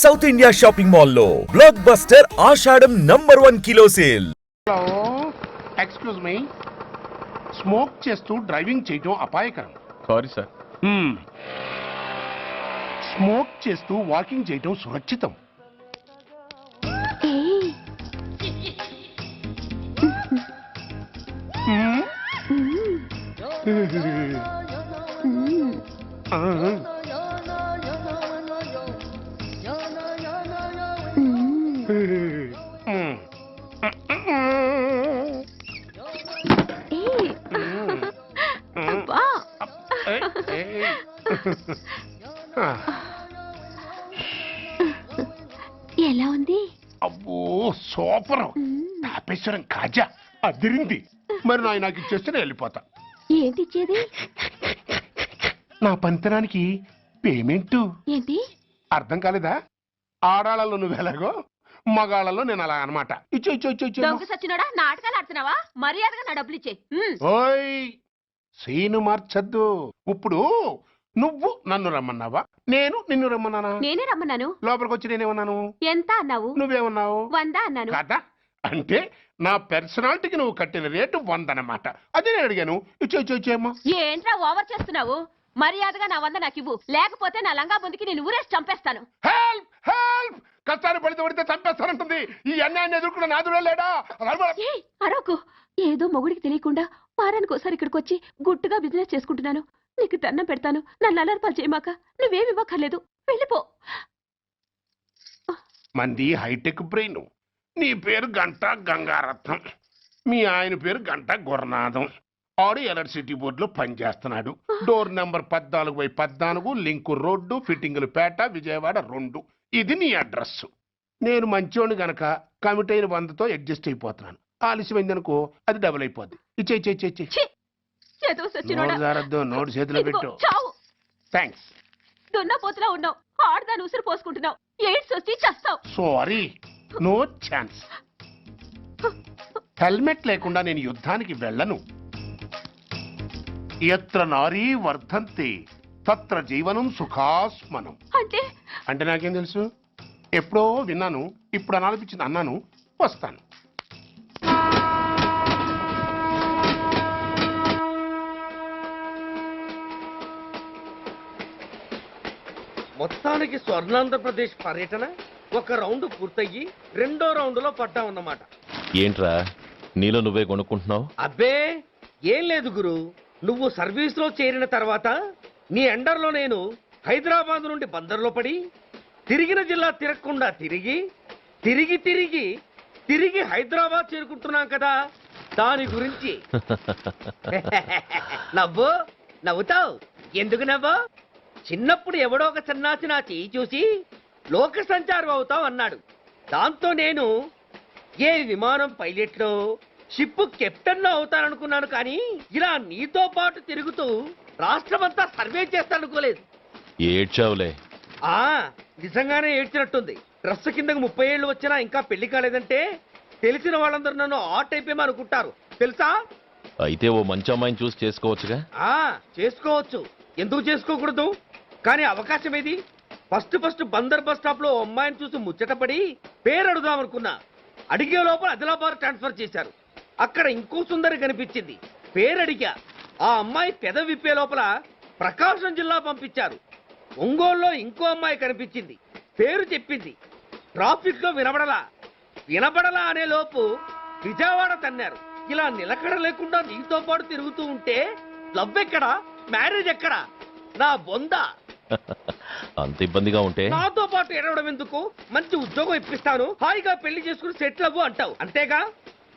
South India shopping మాల్లో blockbuster Ashadam number one kilo sale hello excuse me smoke చేస్తూ driving చేయటం అపాయకరం. Sorry sir Hmm. Smoke చేస్తూ walking చేయటం సురక్షితం. Hmm? ఎలా ఉంది? అబ్బో సూపర్. తాపేశ్వరం కాజా. అదిరింది. మరి నాయ నాకు ఇచ్చేస్తే నేను వెళ్ళిపోతా. ఏంటి ఇచ్చేది నా పంతనానికి పేమెంట్. ఏంటి? అర్థం కాలేదా? ఆడాళ్ళలో నువ్వు ఎలాగో మగాళ్ళలో నేను అలా అనమాట ఇచ్చు ఇచ్చు ఇచ్చు ఇచ్చు. దొంగ సచ్చినోడా? నాటకాలు ఆడుతున్నావా? మర్యాదగా నా డబ్బులు ఇచ్చే ఓయ్ సీను మార్చద్దు. ఇప్పుడు నువ్వు నన్ను రమ్మన్నావా? నేను నిన్ను రమ్మన్నానా? నేనే రమ్మన్నాను. లోపలికి వచ్చి నేనేమన్నాను? ఎంత అన్నావు? నువ్వేమన్నావు? వంద అన్నాను. కదా? అంటే నా పర్సనాలిటీకి నువ్వు కట్టిన రేటు వంద అన్నమాట అదే నేను అడిగాను. ఇచ్చు ఇచ్చు ఇచ్చేమ్మా ఏంట్రా ఓవర్ చేస్తున్నావు? మర్యాదగా నా వంద నాకు ఇవ్వు. లేకపోతే నా లంగా ముందుకి నేను ఊరేసి చంపేస్తాను. హెల్ప్ హెల్ప్ కష్టాన్ని పడితే పడితే చంపేస్తానంటుంది. ఈ అన్యాయాన్ని ఎదుర్కొన్న నాదుడే లేడా? అరవకు ఏదో మొగుడికి తెలియకుండా వారానికి ఒకసారి ఇక్కడికి వచ్చి గుట్టుగా బిజినెస్ చేసుకుంటున్నాను. నీకు దండం పెడతాను. నన్ను అలర్పాలు చేయమాక. నువ్వేమి ఇవ్వక్కర్లేదు. వెళ్ళిపో. మంది హైటెక్ బ్రెయిన్. నీ పేరు గంట గంగారత్నం. మీ ఆయన పేరు గంట గురనాథం. ఆడు ఎలక్ట్రిసిటీ బోర్డులో పనిచేస్తున్నాడు. డోర్ నెంబర్ పద్నాలుగు బై పద్నాలుగు లింకు రోడ్డు ఫిట్టింగులు పేట విజయవాడ రెండు. ఇది నీ అడ్రస్ నేను మంచోని గనక కమిట్ అయిన వందతో అడ్జస్ట్ అయిపోతున్నాను. ఆలస్యమైందనుకో అది డబుల్ అయిపోద్ది. ఇచ్చే ఇచ్చే ఇచ్చే! చేతులు సచ్చినోడా. జారద్దు చేతిలో ఇదిగో, పెట్టు. చావు. థ్యాంక్స్ దున్నపోతులా ఉన్నావు. ఆడదాని ఉసురు పోసుకుంటున్నావు. ఎయిడ్స్ వచ్చి చస్తావు. సారీ నో ఛాన్స్ హెల్మెట్ లేకుండా నేను యుద్ధానికి వెళ్ళను. ఎత్ర నారీ వర్ధంతి తత్ర జీవనం సుఖాస్మనం. అంటే? అంటే నాకేం తెలుసు? ఎప్పుడో విన్నాను ఇప్పుడు అనాలపించింది అన్నాను వస్తాను. మొత్తానికి స్వర్ణాంధ్రప్రదేశ్ పర్యటన ఒక రౌండ్ పూర్తయ్యి రెండో రౌండ్లో పడ్డామన్నమాట ఏంట్రా? నీలో నువ్వే కొనుక్కుంటున్నావు? అబ్బే ఏం లేదు గురు. నువ్వు సర్వీస్లో చేరిన తర్వాత నీ అండర్లో నేను హైదరాబాద్ నుండి బందర్లో పడి తిరిగిన జిల్లా తిరగకుండా తిరిగి తిరిగి తిరిగి తిరిగి హైదరాబాద్ చేరుకుంటున్నాం కదా దాని గురించి. నవ్వు నవ్వుతావు? ఎందుకు నవ్వు? చిన్నప్పుడు ఎవడో ఒక సన్నాసి నా చేయి చూసి లోక సంచారం అవుతావు అన్నాడు. దాంతో నేను ఏ విమానం పైలట్లో? షిప్ కెప్టెన్ అవుతాననుకున్నాను కానీ ఇలా నీతో పాటు తిరుగుతూ రాష్ట్రమంతా సర్వే చేస్తాననుకోలేదు ఏడ్చావులే. ఆ నిజంగానే ఏడ్చినట్టుంది. డ్రెస్ కిందకు ముప్పై ఏళ్ళు వచ్చినా ఇంకా పెళ్ళి కాలేదంటే తెలిసిన వాళ్ళందరూ నన్ను ఆ టైప్ ఏమో అనుకుంటారు. తెలుసా? అయితే ఓ మంచి అమ్మాయిని చూసి చేసుకోవచ్చుగా? ఆ చేసుకోవచ్చు. ఎందుకు చేసుకోకూడదు? కానీ అవకాశం ఏది? ఫస్ట్ ఫస్ట్ బందర్ బస్ స్టాప్లో అమ్మాయిని చూసి ముచ్చటపడి పేరు అడుగుదాం అనుకున్నా. అడిగే లోపల ఆదిలాబాద్ ట్రాన్స్ఫర్ చేశారు. అక్కడ ఇంకో సుందరి కనిపించింది. పేరు అడిగా. ఆ అమ్మాయి పెద విప్పే లోపల ప్రకాశం జిల్లా పంపించారు. ఒంగోలులో ఇంకో అమ్మాయి కనిపించింది. పేరు చెప్పింది. ట్రాఫిక్లో వినబడలా. వినబడలా అనే లోపు విజయవాడ తన్నారు. ఇలా నిలకడ లేకుండా నీతో పాటు తిరుగుతూ ఉంటే లవ్ ఎక్కడా మ్యారేజ్ ఎక్కడా? నా బొంద. అంత ఇబ్బందిగా ఉంటే? నాతో పాటు ఎడవడం ఎందుకు? మంచి ఉద్యోగం ఇప్పిస్తాను. హాయిగా పెళ్ళి చేసుకుని సెటిల్ అవ్వు అంటావు. అంతేగా?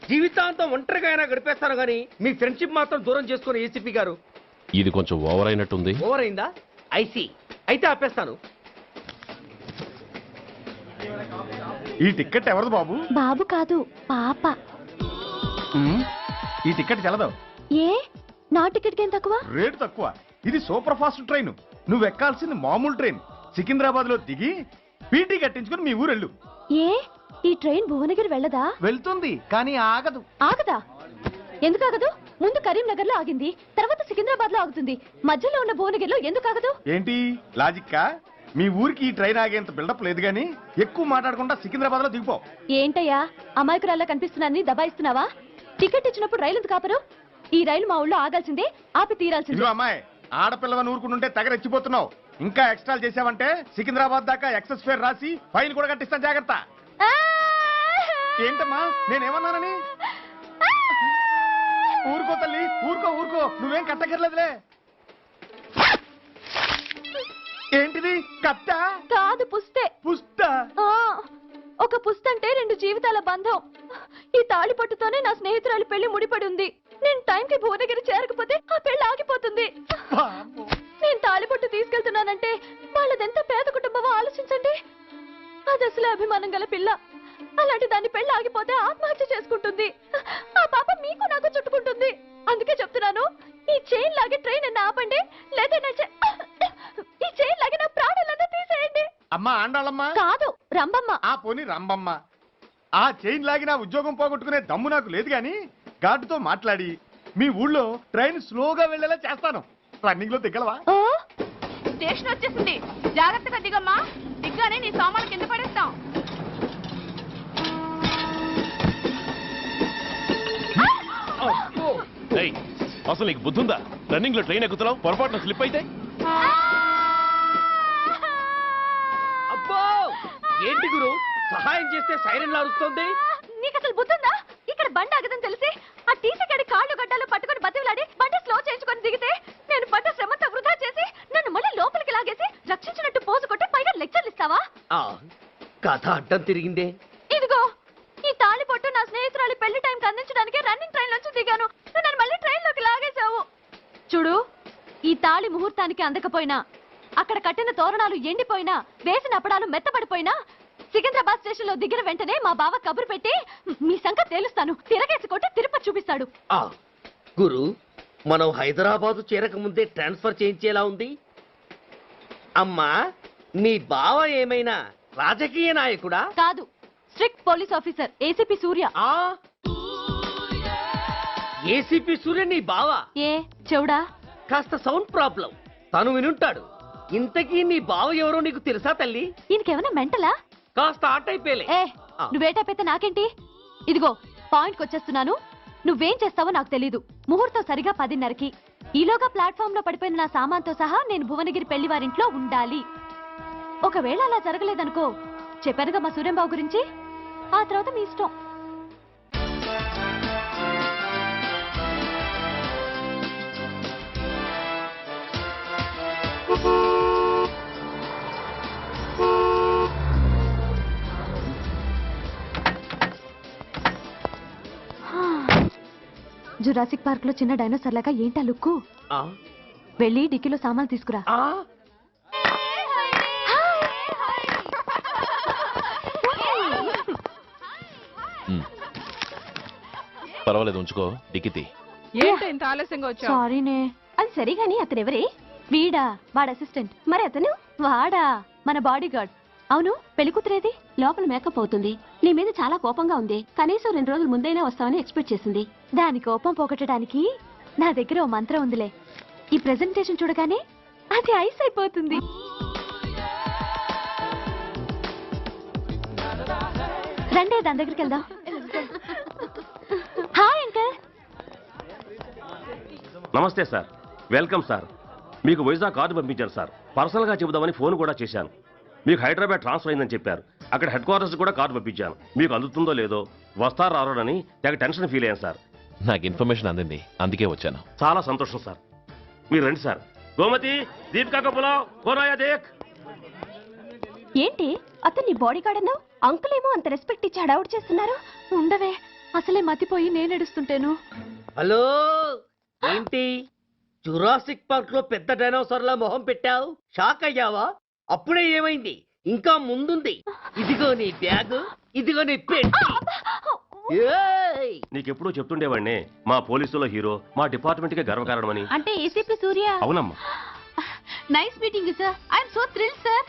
జీవితాంతం ఒంటరిగా అయినా గడిపేస్తాను గానీ మీ ఫ్రెండ్షిప్ మాత్రం దూరం చేసుకుని ఏసీపీ గారు. ఇది కొంచెం ఓవర్ అయినట్టుంది. ఓవర్ అయిందా? ఐసీ అయితే ఆపేస్తాను. ఈ టికెట్ ఎవరిది బాబు? బాబు కాదు పాప. ఈ టికెట్ చెల్లదు ఏ? నా టికెట్ ఏం తక్కువ? రేటు తక్కువ. ఇది సూపర్ ఫాస్ట్ ట్రైన్. నువ్వు ఎక్కాల్సింది మామూలు ట్రైన్. సికింద్రాబాద్లో దిగి పీటీ కట్టించుకుని మీ ఊరెళ్ళు. ఏ? ఈ ట్రైన్ భువనగిరి వెళ్ళదా? వెళ్తుంది కానీ ఆగదు. ఆగదా? ఎందుకు ఆగదు? ముందు కరీంనగర్లో ఆగింది తర్వాత సికింద్రాబాద్లో ఆగుతుంది. మధ్యలో ఉన్న భువనగిరిలో ఎందుకు ఆగదు? ఏంటి? లాజిక్కా? మీ ఊరికి ఈ ట్రైన్ ఆగేంత బిల్డప్ లేదు కానీ ఎక్కువ మాట్లాడకుండా సికింద్రాబాద్లో దిగిపో. ఏంటయ్యా? అమాయకురాల్లా కనిపిస్తున్నాన్ని దబాయిస్తున్నావా? టికెట్ ఇచ్చినప్పుడు రైలు ఎందుకు కాపరు ఈ రైలు మా ఊళ్ళో ఆగాల్సిందే ఆపి తీరాల్సిందే. అమ్మాయి ఆడపిల్లవని ఊరుకుంటుంటే తెగరెచ్చిపోతున్నావు ఇంకా ఎక్స్ట్రా చేసావంటే సికింద్రాబాద్ దాకా ఎక్సెస్ ఫేర్ రాసి ఫైన్ కూడా కట్టిస్తాను జాగ్రత్త! ఏంటమ్మా నేనేమన్నానని? ఊరుకో తల్లి ఊరుకో ఊరుకో. నువ్వేం కట్టకర్లేదులే ఏంటిది? కట్ట? కాదు పుస్తే. పుస్త? ఒక పుస్తంటే రెండు జీవితాల బంధం. ఈ తాళి పట్టుతోనే నా స్నేహితురాలి పెళ్ళి ముడిపడి ఉంది. నేను టైంకి భువనగిరి చేరకపోతే ఆ పెళ్ళి ఆగిపోతుంది. నేను తాళిపట్టు తీసుకెళ్తున్నానంటే వాళ్ళదెంత పేద కుటుంబమో ఆలోచించండి. అది అసలు అభిమానం గల పిల్ల. అలాంటి దాని పెళ్ళి ఆగిపోతే ఆత్మహత్య చేసుకుంటుంది. ఆ పాప మీకు నాకు చుట్టుకుంటుంది. అందుకే చెప్తున్నాను ఈ చైన్ లాగే ట్రైన్ అన్న ఆపండి. లేదా నా చే- ఈ చైన్ లాగే నా ప్రాణాలన్నా తీసేయండి. అమ్మా ఆండాళమ్మా కాదు రంబమ్మ. ఆ పోని రంబమ్మ. ఆ చైన్ లాగి నా ఉద్యోగం పోగొట్టుకునే దమ్ము నాకు లేదు గాని గార్డుతో మాట్లాడి మీ ఊళ్ళో ట్రైన్ స్లోగా వెళ్ళేలా చేస్తాను. రన్నింగ్లో దిగలవా? స్టేషన్ వచ్చేసింది. జాగ్రత్తగా దిగమ్మా. దిగ్గానే నీ సామాన్లు కింద పడేస్తాం. ఏయ్, అసలు నీకు బుద్ధుందా? రన్నింగ్లో ట్రైన్ ఎక్కుతున్నావు పొరపాటున స్లిప్ అయితే? అబ్బో! ఏంటి గురు? సహాయం చేస్తే సైరన్ అరుస్తోంది? నీకు అసలు బుద్ధుందా? ఇక్కడ బండి ఆగదని తెలిసి ఆ టీసీ గడి కాళ్ళు గడ్డలు పట్టుకొని బతిలాడి బండి స్లో చేయించుకొని దిగితే నేను పడ్డ శ్రమంతా వృధా చేసి నన్ను మళ్ళీ లోపలికి లాగేసి రక్షించినట్టు పోజు కొట్టి పైగా లెక్చర్లు ఇస్తావా? కథ అడ్డం తిరిగిందే. ఇదిగో ఈ తాళి పొట్టు నా స్నేహితురాలి పెళ్ళి టైంకి అందించడానికి రన్నింగ్ ట్రైన్ నుంచి దిగాను. నన్ను మళ్ళీ ట్రైన్లోకి లాగేశావు. చూడు ఈ తాళి ముహూర్తానికి అందకపోయినా అక్కడ కట్టిన తోరణాలు ఎండిపోయినా వేసిన అప్పడాలు మెత్తబడిపోయినా సికింద్రాబాద్ స్టేషన్లో దిగిన వెంటనే మా బావ కబురు పెట్టి మీ సంగతి తేలుస్తాను. తిరగేసి కొట్టి తిరుపతి చూపిస్తాడు. ఆ గురు మనం హైదరాబాదు చేరక ముందే ట్రాన్స్ఫర్ చేయించేలా ఉంది. అమ్మా నీ బావ ఏమైనా రాజకీయ నాయకుడా? కాదు strict police officer ACP Surya. ఆ ఏసీపీ సూర్య నీ బావ? ఏ చెవుడా? కాస్త సౌండ్ ప్రాబ్లం. తను వినుంటాడు. ఇంతకీ నీ బావ ఎవరో నీకు తెలుసా తల్లి? ఈయనకేమైనా మెంటలా? కాస్త ఆ టైపేలే ఏ ఆ. నువ్వేటైతే నాకేంటి? ఇదిగో పాయింట్కి వచ్చేస్తున్నాను. నువ్వేం చేస్తావో నాకు తెలీదు. ముహూర్తం సరిగా పదిన్నరకి. ఈలోగా ప్లాట్ఫామ్లో పడిపోయిన నా సామాన్తో సహా నేను భువనగిరి పెళ్ళి వారింట్లో ఉండాలి. ఒకవేళ అలా జరగలేదనుకో చెప్పానుగా మా సూర్యంబాబు గురించి? ఆ తర్వాత మీ ఇష్టం. జురాసిక్ పార్క్లో చిన్న డైనోసార్ లాగా ఏంటా లుక్కు? ఆ? వెళ్ళి డిక్కీలో సామాన్ తీసుకురా. పర్వాలేదు ఉంచుకో. డిక్కితి ఏంటి ఇంత ఆలస్యంగా వచ్చావు? సారీనే. అది సరిగాని అతను ఎవరే వీడా వాడ అసిస్టెంట్. మరి అతను? వాడా మన బాడీ గార్డ్ అవును పెళ్ళి కూతురేది? లోపల మేకప్ అవుతుంది. నీ మీద చాలా కోపంగా ఉంది. కనీసం రెండు రోజుల ముందైనా వస్తావని ఎక్స్పెక్ట్ చేసింది. దాని కోపం పోగొట్టడానికి నా దగ్గర ఓ మంత్రం ఉందిలే. ఈ ప్రెజెంటేషన్ చూడగానే అది ఐస్ అయిపోతుంది. రండి దాని దగ్గరికి వెళ్దాం. Hi uncle. నమస్తే సార్. Welcome sir. మీకు వైజాగ్ కార్డు పంపించాను సార్. పర్సనల్గా చెబుదామని ఫోన్ కూడా చేశాను. మీకు హైదరాబాద్ ట్రాన్స్ఫర్ అయిందని చెప్పారు. అక్కడ హెడ్ క్వార్టర్స్ కూడా కార్డు పంపించాను. మీకు అందుతుందో లేదో వస్తారు రారోనని తెగ టెన్షన్ ఫీల్ అయ్యాను సార్. నాకు ఇన్ఫర్మేషన్ అందింది. అందుకే వచ్చాను. చాలా సంతోషం సార్. మీరు రండి సార్. గోమతి దీపికా దేక్. ఏంటి? అతన్ని బాడీ గార్డ్ అన్నావు అంకుల్ ఏమో అంత రెస్పెక్ట్ ఇచ్చి హడావుడు చేస్తున్నారు? ఉండవే. అసలే మతిపోయి నేను ఏడుస్తుంటాను. హలో ఏంటి? జురాసిక్ పార్క్లో పెద్ద డైనోసార్ల మొహం పెట్టావు? షాక్ అయ్యావా? అప్పుడే ఏమైంది? ఇంకా ముందుంది. ఇదిగో నీ బ్యాగ్ ఇదిగో నీ పెట్టి! నీకెప్పుడూ చెప్తుండేవాడిని మా పోలీసులో హీరో మా డిపార్ట్మెంట్కే గర్వకారణమని. అంటే ఏసీపీ సూర్య? అవునమ్మా. Nice meeting sir I'm so thrill sir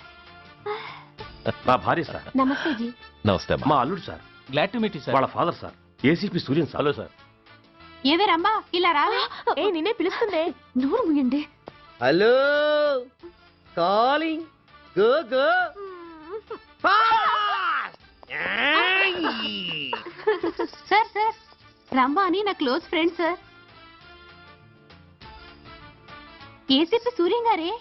నా భార్య సార్ నమస్తే జీ. నమస్తే మా అల్లుడు sir glad to meet you వాళ్ళ father sir ACP Suryan sir hello sir ఏవే రమ్మా ఇలా రావే ఏ నిన్నే పిలుస్తుందే నూరు ముయండి. Hello. Calling go go! Sir sir. రమ్మ అని నా close friend sir. ACP Suryam గారే?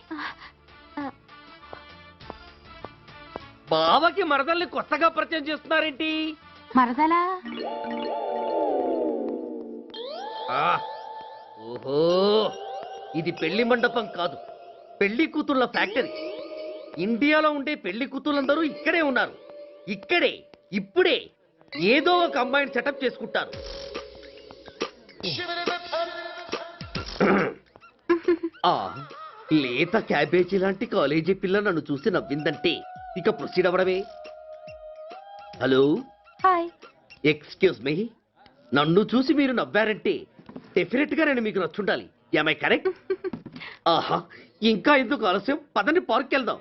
బావకి మరదల్ని కొత్తగా పరిచయం చేస్తున్నారేంటి? మరదలా? ఆ, ఓహో ఇది పెళ్ళి మండపం కాదు పెళ్ళి కూతుళ్ళ ఫ్యాక్టరీ. ఇండియాలో ఉండే పెళ్ళి కూతుళ్ళందరూ ఇక్కడే ఉన్నారు. ఇక్కడే ఇప్పుడే. ఏదో ఒక అమ్మాయిని సెటప్ చేసుకుంటారు. ఆ లేత క్యాబేజీ లాంటి కాలేజీ పిల్ల నన్ను చూసి నవ్విందంటే ఇక ప్రొసీడ్ అవ్వడమే. హలో? హాయ్. Excuse me. నన్ను చూసి మీరు నవ్వారంటే డెఫినెట్గా నేను మీకు నచ్చుండాలి. ఐ కరెక్ట్ ఆహా ఇంకా ఎందుకు ఆలస్యం? పదండి పార్క్ వెళ్దాం.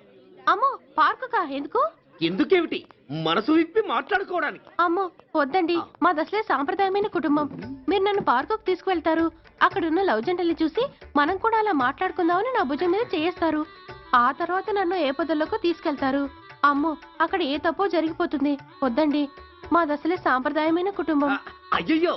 అమ్మో పార్కు కా ఎందుకు? ఎందుకేమిటి? మనసు విప్పి మాట్లాడుకోవడానికి. అమ్మో వద్దండి. మాది అసలే సాంప్రదాయమైన కుటుంబం. మీరు నన్ను పార్కుకు తీసుకువెళ్తారు. అక్కడ ఉన్న లవ్ జంటల్ని చూసి మనం కూడా అలా మాట్లాడుకుందామని నా భుజం మీద చేస్తారు ఆ తర్వాత నన్ను ఏ పొదల్లోకి తీసుకెళ్తారు. అమ్మో అక్కడ ఏ తప్పో జరిగిపోతుంది. వద్దండి. మాది అసలే సాంప్రదాయమైన కుటుంబం. అయ్యయ్యో!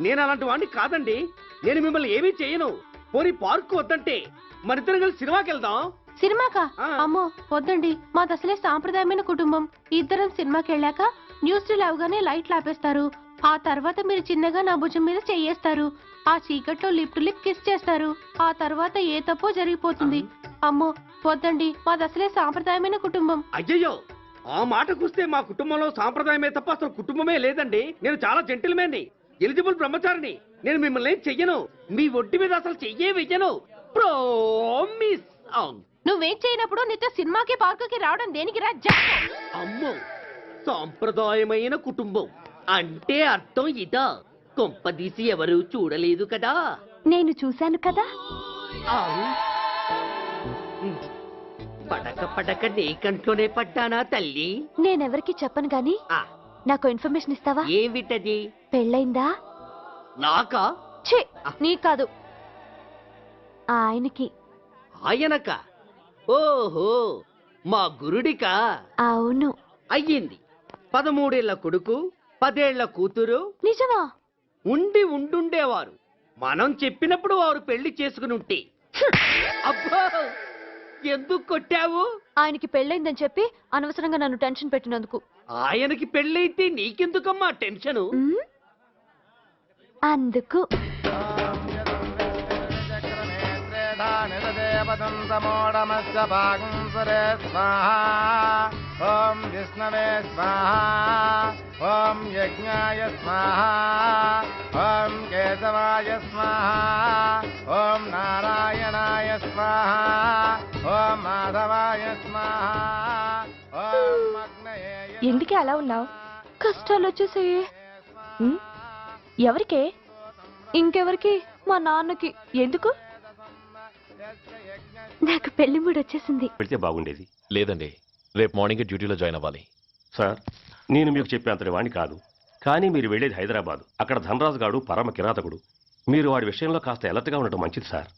నేను అలాంటి వాడిని కాదండి. నేను మిమ్మల్ని ఏమీ చేయను. పోనీ పార్క్ వద్దంటే మరిద్దరం కలిసి సినిమాకి వెళ్దాం సినిమాకా. అమ్మో వద్దండి. మాది అసలే సాంప్రదాయమైన కుటుంబం. ఇద్దరం సినిమాకి వెళ్ళాక న్యూస్ అవగానే లైట్లు ఆపేస్తారు. ఆ తర్వాత మీరు చిన్నగా నా భుజం మీద చెయ్యేస్తారు ఆ చీకట్లో లిప్ టు లిప్ కిస్ చేస్తారు. ఆ తర్వాత ఏ తప్పో జరిగిపోతుంది. అమ్మో వద్దండి. మాది అసలే సాంప్రదాయమైన కుటుంబం. అయ్యయ్యో! ఆ మాటకొస్తే మా కుటుంబంలో సాంప్రదాయమే తప్ప అసలు కుటుంబమే లేదండి. నేను చాలా జెంటిల్మేన్ని. ఎలిజిబుల్ బ్రహ్మచారిని. నేను మిమ్మల్ని ఏం చెయ్యను. మీ ఒంటి మీద అసలు చెయ్యే వెయ్యను. ప్రామిస్! అవును. నువ్వేం చేయనప్పుడు నీతో సినిమాకి పార్కుకి రావడం దేనికి రా. అమ్మో సాంప్రదాయమైన కుటుంబం. అంటే అర్థం ఇదా? కొంపదీసి ఎవరు చూడలేదు కదా? నేను చూశాను కదా. పడక పడక నీ కంట్లోనే పడ్డానా తల్లి? నేనెవరికి చెప్పను గాని? నాకు ఇన్ఫర్మేషన్ ఇస్తావా? ఏమిటది? పెళ్ళైందా? నాకా? ఛీ నీకు కాదు. ఆయనకి. ఆయనక? ఓహో మా గురుడికా? అవును. అయ్యింది. పదమూడేళ్ళ కొడుకు పదేళ్ళ కూతురు. నిజమా? ఉండి ఉండుండేవారు. మనం చెప్పినప్పుడు వారు పెళ్ళి చేసుకుని ఉంటే అబ్బో ఎందుకు కొట్టావు? ఆయనకి పెళ్ళైందని చెప్పి అనవసరంగా నన్ను టెన్షన్ పెట్టినందుకు. ఆయనకి పెళ్ళైతే నీకెందుకమ్మా టెన్షను? ఉమ్? అందుకు ఓం విష్ణవే స్వాహ ఓం యజ్ఞాయ స్వాహ ఓం కేశవాయ స్వాహ ఓం నారాయణాయ స్వాహ ఓం మాధవాయ స్వాహ ఎందుకే అలా ఉన్నావు? కష్టాలు వచ్చేసాయి। ఉమ్? ఎవరికే? ఇంకెవరికి? మా నాన్నకి। ఎందుకు? నాకు పెళ్ళి మూడు వచ్చేసింది. పెడితే బాగుండేది. లేదండి రేపు మార్నింగ్ డ్యూటీలో జాయిన్ అవ్వాలి. సార్ నేను మీకు చెప్పేంతటి వాణ్ణి కాదు. కానీ మీరు వెళ్ళేది హైదరాబాద్. అక్కడ ధనరాజు గాడు పరమ కిరాతకుడు. మీరు వాడి విషయంలో కాస్త ఎలర్ట్గా ఉండటం మంచిది sir.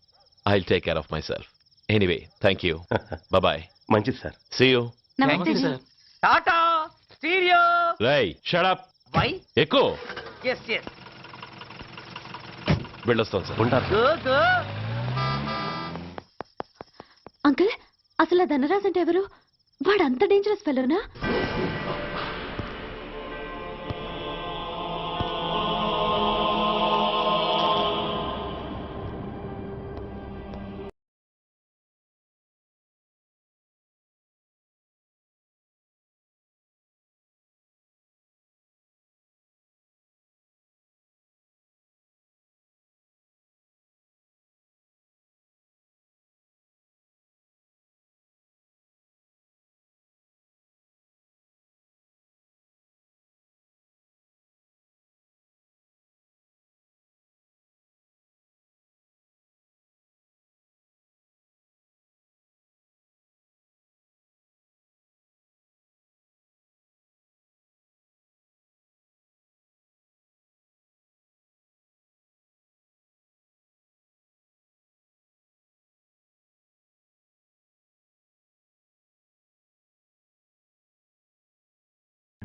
I take care of myself anyway thank you bye మంచిది సార్. సీ యూ నమస్తే జీ. టాటా స్టీరియో రై షడప్ వై ఎక్కువ ఎస్ ఎస్ వెళ్ళొస్తాను సార్ ఉంటారు. గో గో అంకుల్ అసలు ఆ ధనరాజ్ అంటే ఎవరు? వాడు అంత డేంజరస్ ఫెలోనా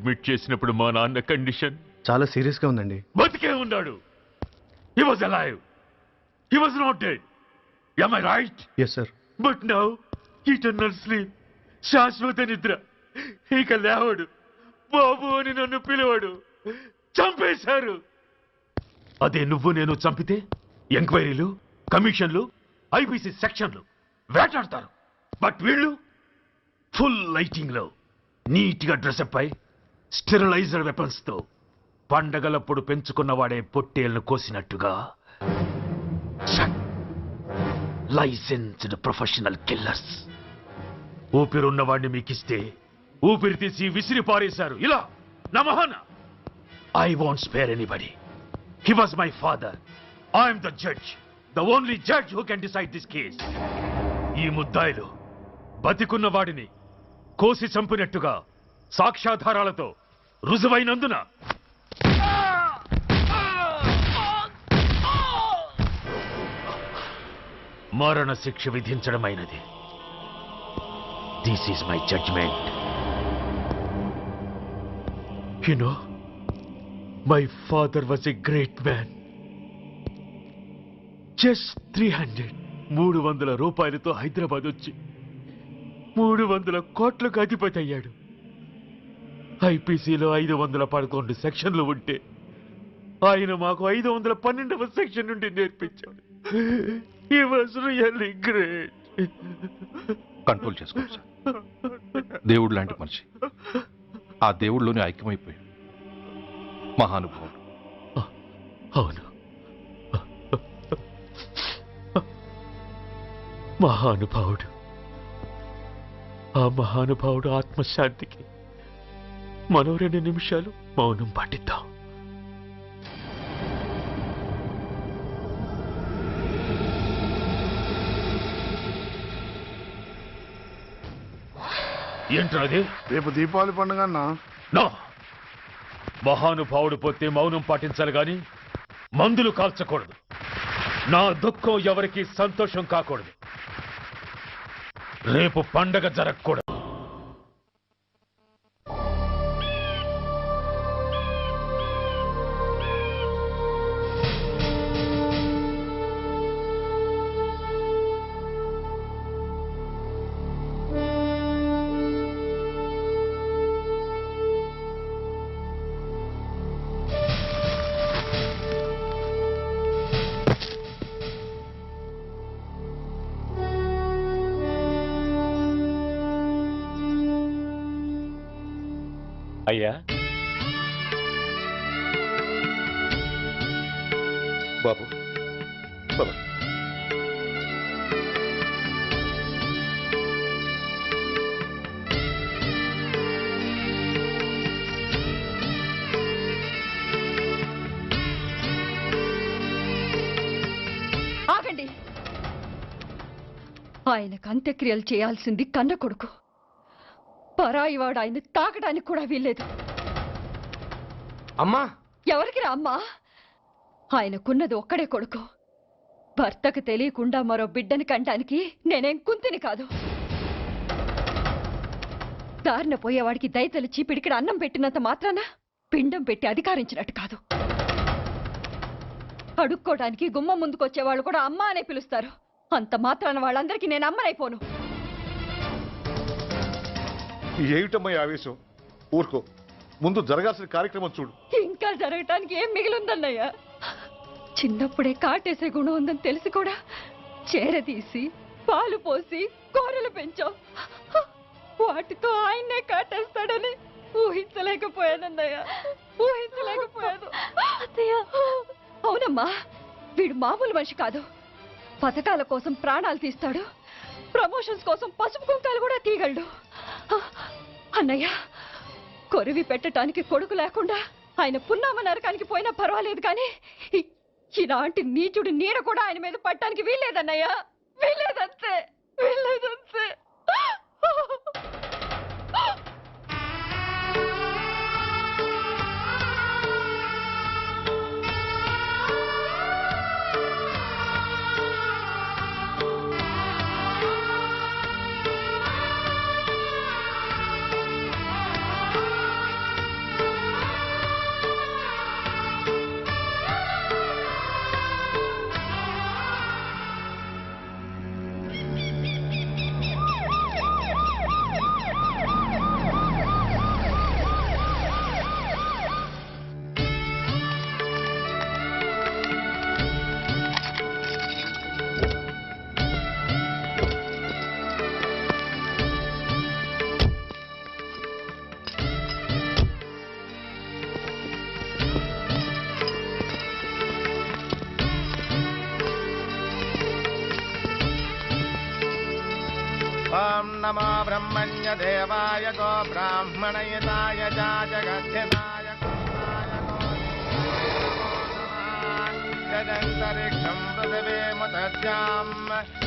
అడ్మిట్ చేసినప్పుడు మా నాన్న కండిషన్ చాలా సీరియస్గా ఉందండి. బతికే ఉన్నాడు. He was alive he was not dead am I right yes sir but now eternal sleep శాశ్వత నిద్ర. ఇక లేవడు. బాబు అని నన్ను పిలవడు. చంపేశారు. అదే నువ్వు నేను చంపితే ఎంక్వైరీలు కమిషన్లు ఐపీసీ సెక్షన్లు వేటాడతారు. బట్ వీళ్ళు ఫుల్ లైటింగ్లో నీట్గా డ్రెస్అప్ అయి స్టెరిలైజర్ వెపన్స్తో. పండగలప్పుడు పెంచుకున్న వాడే పొట్టేళ్ళను కోసినట్టుగా లైసెన్స్డ్ ప్రొఫెషనల్ కిల్లర్స్. ఊపిరున్నవాడిని మీకిస్తే ఊపిరి తీసి విసిరి పారేశారు. ఇలా నా మహాన. I want spare anybody. He was my father. I'm the judge. The only judge who can decide this case. ఈ ముద్దాయిలు బతికున్న వాడిని కోసి చంపినట్టుగా సాక్ష్యాధారాలతో రుజువైనందున. మరణ శిక్ష విధించడమైనది. This is my judgement you know my father was a great man just three hundred మూడు వందల రూపాయలతో హైదరాబాద్ వచ్చి మూడు వందల కోట్లకు అధిపతి అయ్యాడు. ఐపీసీలో ఐదు వందల పదకొండు సెక్షన్లు ఉంటే ఆయన మాకు ఐదు వందల పన్నెండవ సెక్షన్ నుండి నేర్పించాడు. He was really great control చేసుకోండి సార్. దేవుడు లాంటి మనిషి. ఆ దేవుడిలోనే ఐక్యమైపోయాడు. మహానుభావుడు. అవును. మహానుభావుడు. ఆ మహానుభావుడు ఆత్మశాంతికి మరో రెండు నిమిషాలు మౌనం పాటిద్దాం. ఏంట్రా అది రేపు దీపావళి పండుగ అన్నా. నో. మహానుభావుడు పోతే మౌనం పాటించాలి గాని మందులు కాల్చకూడదు. నా దుఃఖం ఎవరికి సంతోషం కాకూడదు. రేపు పండగ జరగకూడదు. బాబు ఆగండి. ఆయనకు అంత్యక్రియలు చేయాల్సింది కన్న కొడుకు. పరాయివాడు ఆయన తాకడానికి కూడా వీల్లేదు. అమ్మా! ఎవరికి రా అమ్మా? ఆయనకున్నది ఒక్కడే కొడుకు. భర్తకు తెలియకుండా మరో బిడ్డని కంటానికి నేనేం కుంతిని కాదు. దారిన పోయేవాడికి దయతలిచి పిడికిడ అన్నం పెట్టినంత మాత్రాన పిండం పెట్టి అధికారించినట్టు కాదు. అడుక్కోవడానికి గుమ్మం ముందుకొచ్చేవాళ్ళు కూడా అమ్మ అనే పిలుస్తారు. అంత మాత్రాన వాళ్ళందరికీ నేను అమ్మనైపోను. ఏమిటమ్మా ఆవేశం? ఊరుకో. ముందు జరగాల్సిన కార్యక్రమం చూడు. ఇంకా జరగటానికి ఏం మిగిలిందన్నయ్య? చిన్నప్పుడే కాటేసే గుణం ఉందని తెలిసి కూడా. చేరదీసి పాలు పోసి కూరలు పెంచాం వాటితో ఆయన్నే కాటేస్తాడని ఊహించలేకపోయానన్నయ్య. ఊహించలేకపోయాను. అవునమ్మా వీడు మామూలు మనిషి కాదు. పథకాల కోసం ప్రాణాలు తీస్తాడు. ప్రమోషన్స్ కోసం పసుపు కుంకాలు కూడా తీయగలడు. అన్నయ్య కొరివి పెట్టడానికి కొడుకు లేకుండా ఆయన పున్నామ నరకానికి పోయినా పర్వాలేదు కానీ ఇలాంటి నీచుడు నీడ కూడా ఆయన మీద పట్టడానికి వీల్లేదన్నయ్యా. వీల్లేదంతే. వీల్లేదంతే. देवाय गो ब्राह्मणयताय च जगद्यताय यदन्तरिक्षं पृथिवीमुदध्यां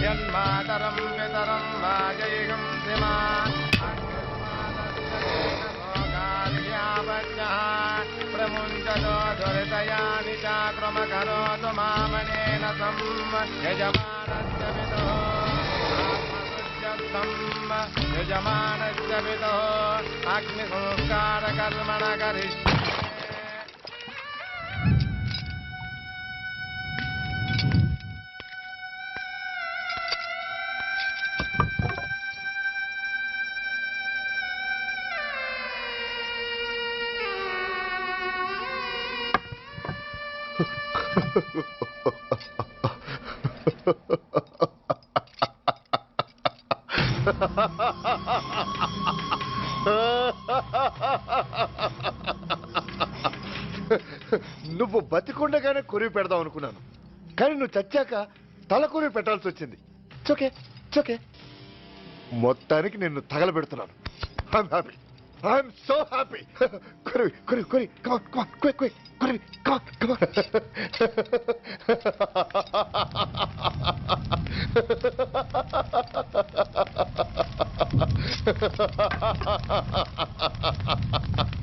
यन्मातरं पितरं वाजैकं श्रीमा प्रमुञ्चतो दुरितयानि चाक्रमकरोतु मामनेन सं यजमानस्य సం యజమానస్య పితో యజమానస్య పితో అగ్ని సంస్కార కర్మణ కరిష్యే నువ్వు కొరివి పెడదాం అనుకున్నాను. కానీ నువ్వు చచ్చాక తల కొరివి పెట్టాల్సి వచ్చింది. చోకే చోకే మొత్తానికి నిన్ను తగలబెడుతున్నాను. I'm happy I'm so happy కొరివి కొరివి కొరి come on come on quick quick Korivi come on come on